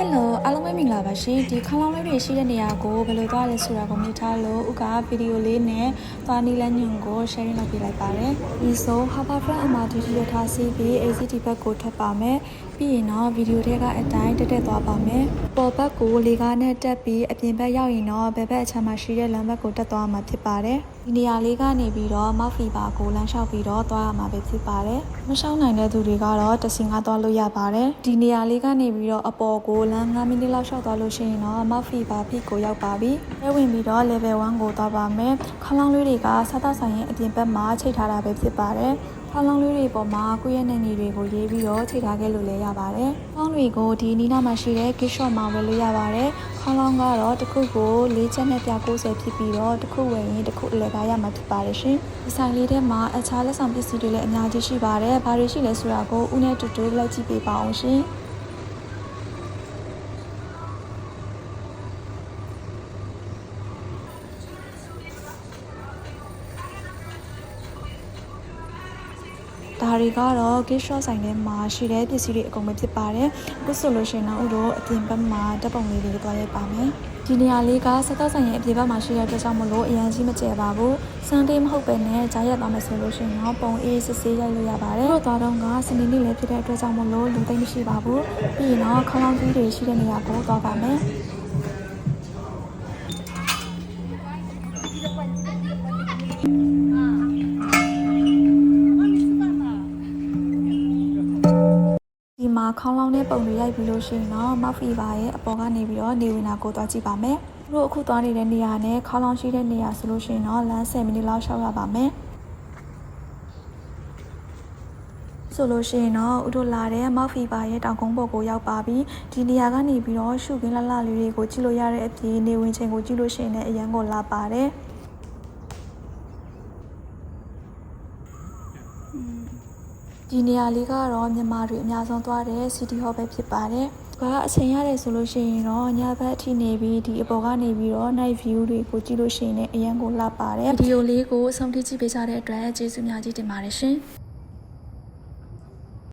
ဟယ်လိုအားလုံးပဲမင်္ဂလာပါရှင်ဒီခေါင်းလောင်းလေးတွေရှိတဲ့နေရာကိုဘယ်လိုသွားလဲဆိုတာကိုမြင်ထားလို့ဥကဗီဒီယိုလေးနဲ့သွားနီးလမ်းညွန်ကို sharing လုပ်ပေးလိုက်ပါတယ်ဒီဆို Harbourfront MRT ရထားစီးပြီး ACT ဘက်ကိုထွက်ပါမယ်ပြီးရင်တော့ဗီဒီယိုထဲကအတိုင်းတက်တက်သွားပါမယ်ပေါ်ဘက်ကိုလေကားနဲ့တက်ပြီးအပြင်ဘက်ရောက်ရင်တော့ဘယ်ဘက်အချမ်းမှာရှိတဲ့လမ်းဘက်ကိုတက်သွားမှာဖြစ်ပါတယ်ဒီနေရာလေးကနေပြီးတော့မောက်ဖီပါကိုလမ်းလျှောက်ပြီးတော့သွားရမှာပဲဖြစ်ပါတယ်မရှောင်းနိုင်တဲ့သူတွေကတော့တစင်ကသွားလို့ရပါတယ်ဒီနေရာလေးကနေပြီးတော့အပေါ်ကိုလမ်း9မိနစ်လောက်လျှောက်သွားလို့ရှိရင်တော့မောက်ဖီပါဖိကိုရောက်ပါပြီအဲဝင်ပြီးတော့ level 1ကိုသွားပါမယ်ခေါင်းလောင်းလေးတွေကစားတောက်ဆိုင်ရဲ့အပြင်ဘက်မှာချိတ်ထားတာပဲဖြစ်ပါတယ်ခေါင်းလောင်းလေးတွေပေါ်မှာကိုယ့်ရဲ့နေနေတွေကိုရေးပြီးတော့ချိန်ထားခဲ့လို့လည်းရပါတယ်။ခေါင်းတွေကိုဒီနီးနားမှာရှိတဲ့ gift shop မှာဝယ်လို့ရပါတယ်။ခေါင်းလောင်းကတော့တစ်ခုကို၄ချက်နဲ့ပြ90ဖြစ်ပြီးတော့တစ်ခုဝယ်ရင်တစ်ခုအလဲကားရမှာဖြစ်ပါတယ်ရှင်။ဒီဆိုင်လေးထဲမှာအခြားလက်ဆောင်ပစ္စည်းတွေလည်းအများကြီးရှိပါတယ်။ဘာတွေရှိလဲဆိုတာကိုဦးနဲ့တူတူလိုက်ကြည့်ပေးပါအောင်ရှင်။ ဒါတွေကတော့ gift shop ဆိုင်ထဲမှာရှိတဲ့ပစ္စည်းတွေအကုန်ပဲဖြစ်ပါတယ်။အခုဆိုလို့ရှိရင်တော့ဥတို့အပြင်ဘက်မှာတပ်ပုံလေးတွေသွားရိုက်ပါမယ်။ဒီနေရာလေးကစက်တော့ဆိုင်ရဲ့အပြင်ဘက်မှာရှိတဲ့အတွက်ကြောင့်မလို့အရန်ကြီးမကျယ်ပါဘူး။ Sunday မဟုတ်ပဲနဲ့ဂျာရက်သွားမယ်ဆိုလို့ရှိရင်တော့ပုံအေးစစ်ဆေးရိုက်လို့ရပါတယ်။တို့သွားတော့ကစနေနေ့လည်းဖြစ်တဲ့အတွက်ကြောင့်မလို့လူသိမ့်မရှိပါဘူး။ပြီးရင်တော့ခေါင်းလောင်းကြီးတွေရှိတဲ့နေရာကိုသွားပါမယ်။ဒီ ခေါင်းလောင်းတဲ့ပုံတွေရိုက်ပြီးလို့ရှိရင်တော့မောက်ဖီပါရဲ့အပေါ်ကနေပြီးတော့နေဝင်တာကိုသွားကြည့်ပါမယ်။သူတို့အခုသွားနေတဲ့နေရာနဲ့ခေါင်းလောင်းရှိတဲ့နေရာဆိုလို့ရှိရင်တော့လမ်း10မိနစ်လောက်ရှောက်ရပါမယ်။ဆိုလို့ရှိရင်တော့ဥတို့လာတဲ့မောက်ဖီပါရဲ့တောင်ကုန်းပေါ်ကိုရောက်ပါပြီ။ဒီနေရာကနေပြီးတော့ရှုခင်းလှလှလေးတွေကိုကြည့်လို့ရတဲ့အပြင်နေဝင်ချိန်ကိုကြည့်လို့ရှိရင်လည်းအရန်ကိုလာပါတယ်။ ဒီနေရာလေးကတော့မြန်မာတွေအများဆုံးသွားတဲ့ City Hall ပဲဖြစ်ပါတယ်။ဒါကအချိန်ရတယ်ဆိုလို့ရှိရင်တော့ညဘက်အထိနေပြီးဒီအပေါ်ကနေပြီးတော့ night view တွေကိုကြည့်လို့ရှိရင်လည်းအရန်ကိုလှပါတယ်။ဗီဒီယိုလေးကိုအဆုံးထိကြည့်ပေးကြတဲ့အတွက်ကျေးဇူးများကြီးတင်ပါတယ်ရှင်။